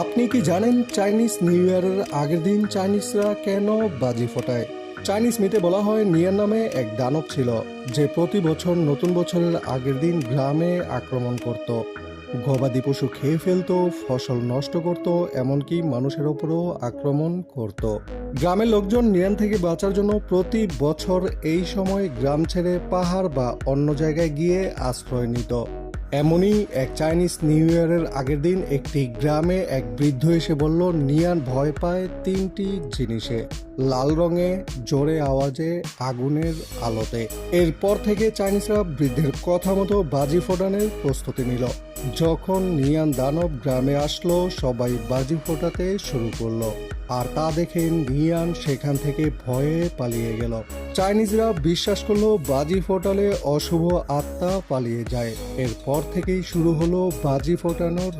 আপনি কি জানেন চাইনিজ নিউ ইয়ারের আগের দিন চাইনিজরা কেন বাজি ফোটায়? চাইনিজ মিটে বলা হয় নিয়ার নামে এক দানব ছিল, যে প্রতি বছর নতুন বছরের আগের দিন গ্রামে আক্রমণ করত। গবাদি পশু খেয়ে ফেলতো, ফসল নষ্ট করত, এমনকি মানুষের ওপরও আক্রমণ করত। গ্রামের লোকজন নিয়ান থেকে বাঁচার জন্য প্রতি বছর এই সময় গ্রাম ছেড়ে পাহাড় বা অন্য জায়গায় গিয়ে আশ্রয় নিত। এমনই এক চাইনিজ নিউ ইয়ারের আগের দিন একটি গ্রামে এক বৃদ্ধ এসে বলল, নিয়ান ভয় পায় তিনটি জিনিসে, লাল রঙে, জোরে আওয়াজে, আগুনের আলোতে। এরপর থেকে চাইনিজরা বৃদ্ধের কথা মতো বাজি ফোটানোর প্রস্তুতি নিল। যখন নিয়ান দানব গ্রামে আসলো, সবাই বাজি ফোটাতে শুরু করল। আর তা দেখে নিয়ান সেখান থেকে ভয়ে পালিয়ে গেল। চাইনিজরা বিশ্বাস করল বাজি ফোটালে অশুভ আত্মা পালিয়ে যায়। এরপর থেকেই শুরু হলো বাজি ফোটানোর